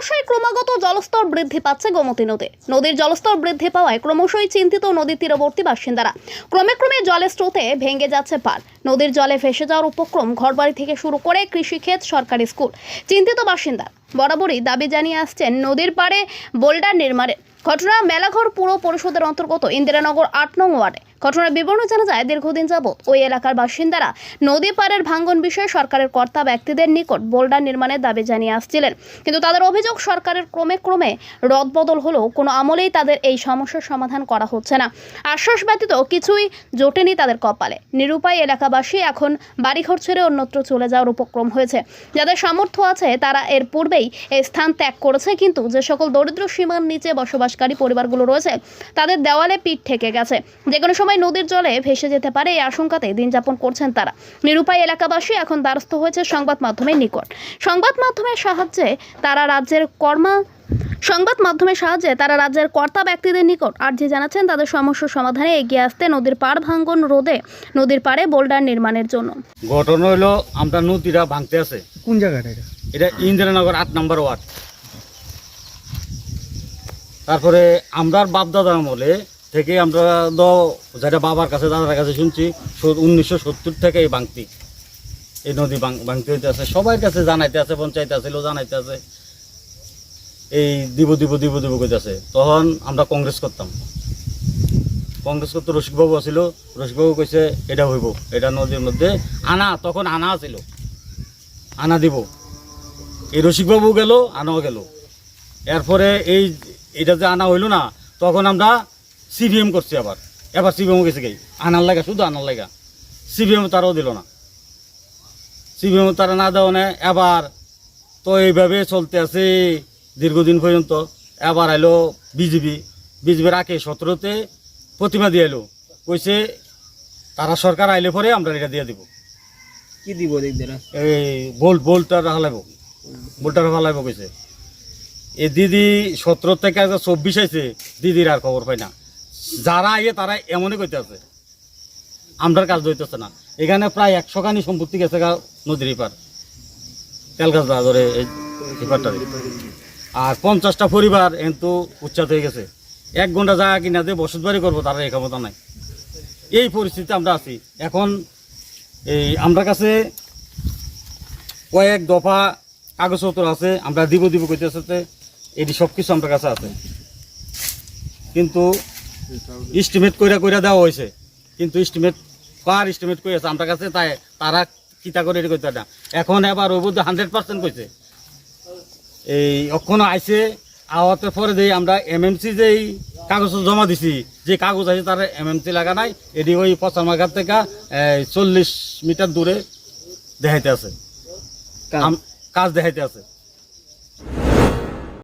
বর্ষায় ক্রমাগত জলস্তর বৃদ্ধি পাচ্ছে গোমতী নদী নদীর জলস্তর বৃদ্ধি পাওয়ায় ক্রমশই চিন্তিত নদীর তীরবর্তী বাসিন্দারা। ক্রমে ক্রমে জলের স্রোতে ভেঙে যাচ্ছে পার নদীর জলে ভেসে যাওয়ার উপক্রম ঘরবাড়ি থেকে শুরু করে কৃষিক্ষেত, সরকারি স্কুল। চিন্তিত বাসিন্দা, বরাবরই দাবি জানিয়ে আসছেন নদীর পাড়ে বোল্ডার নির্মাণের। ঘটনা মেলাঘর পুর পরিষদের অন্তর্গত ইন্দিরানগর আট নং ওয়ার্ডে। ঘটনার বিবরণ জানা যায়, দীর্ঘদিন যাবৎ ওই এলাকার বাসিন্দারা নদী পাড়ের ভাঙ্গন বিষয়ে সরকারের কর্তা ব্যক্তিদের নিকট বোল্ডার নির্মাণের দাবি জানিয়ে আসছিলেন। কিন্তু তাদের অভিযোগ, সরকারের ক্রমে ক্রমে রদবদল হলেও কোনো আমলেই তাদের এই সমস্যার সমাধান করা হচ্ছে না। আশ্বাস ব্যতীত কিছুই জোটেনি তাদের কপালে। নিরুপায় এলাকাবাসী এখন বাড়িঘর ছেড়ে অন্যত্র চলে যাওয়ার উপক্রম হয়েছে। যাদের সামর্থ্য আছে, তারা এর পূর্বেই এই স্থান ত্যাগ করেছে, কিন্তু যে সকল দরিদ্র সীমার নিচে বসবাসকারী পরিবারগুলো রয়েছে, তাদের দেওয়ালে পিঠ ঠেকে গেছে। যে কোনো সময় নদীর জলে ভেসে যেতে পারে এই আশঙ্কাতে দিন যাপন করছেন তারা। নিরুপায় এলাকাবাসী এখন দ্বারস্থ হয়েছে সংবাদ মাধ্যমের নিকট। সংবাদ মাধ্যমের সাহায্যে তারা রাজ্যের কর্মা সংবাদ মাধ্যমের সাহায্যে তারা রাজ্যের কর্তা ব্যক্তিদের নিকট আর্জি জানাচ্ছেন তাদের সমস্যার সমাধানে এগিয়ে আসতে নদীর পাড় ভাঙ্গন রোধে নদীর পাড়ে বোল্ডার নির্মাণের জন্য। ঘটনা হইল আমরা নদীরা ভাঙতে আছে। কোন জায়গাটা এটা? এটা ইন্দিরানগর আট নম্বর ওয়ার্ড। তারপরে আমরার বাপ দাদা আমলে থেকে আমরা তো যেটা বাবার কাছে, দাদার কাছে শুনছি উনিশশো সত্তর থেকে এই বাংতি। এই নদী ভাঙতে হইতে আছে। সবার কাছে জানাইতে আছে, পঞ্চায়েত আছে জানাইতে আছে। এই দিব দিব দিব দিব কইতেছে তখন আমরা কংগ্রেস করতাম। কংগ্রেস করতে রসিকবাবু আছিল। রসিকবাবু কইছে, এটা হইব। এটা নদীর মধ্যে আনা। তখন আনা আছিল। আনা দিব। এই রসিকবাবু গেল, আনাও গেল। এরপরে এই এটা যে আনা হইল না, তখন আমরা সিভিএম করছে আবার। এবার সিভিএম গেছে গেই। আনার লাগা শুধু আনার লাগা। সিভিএম তারাও দিল না। সিভিএম তারা না দেওয়া না এবার তো এইভাবে চলতে আছে দীর্ঘদিন পর্যন্ত। এবার আইলো বিজেপি বিজেপির আগে সতেরোতে প্রতিমা দিয়ে এলো কইছে তারা সরকার আইলে পরে আমরা এটা দিয়ে দিব। কি দিব এই বোল্ট বোল্টটা হালাইব বোল্টটা হালাইব কইছে। এ দিদি সতেরো থেকে চব্বিশ আইছে। দিদির আর খবর পাই না। যারা আইয়ে তারা এমনই কইতে আছে আমরার কাজ হইতেছে না। এখানে প্রায় একশো খানি সম্পত্তি গেছে গা নদীর পার তেল গাছ ধরে এই আর পঞ্চাশটা পরিবার কিন্তু উচ্চাত হয়ে গেছে। এক ঘণ্টা জায়গা কিনা দিয়ে বসত বাড়ি করব, তারা এই ক্ষমতা নাই। এই পরিস্থিতিতে আমরা আছি। এখন এই আমরা কাছে কয়েক দফা কাগজপত্র আছে, আমরা দিব দিব কইতেছে এটি সব কিছু আমার কাছে আছে। কিন্তু ইস্টিমেট কইরা কইরা দেওয়া হয়েছে কিন্তু ইস্টিমেট কার ইস্টিমেট কইছে আমার কাছে তাই তারা কিতা করে কইতে না। এখন এবার ওই বুদ্ধ হান্ড্রেড পার্সেন্ট কইছে। এই অক্ষণ আইছে আওয়াতে পরে দেই আমরা এম এম এমএমসি যেই কাগজ জমা দিছি যে কাগজ আছে তার এমএমসি লাগা নাই এটি ওই পচামাঘাট থেকে চল্লিশ মিটার দূরে দেখাইতে আছে। কাজ দেখাইতে আছে।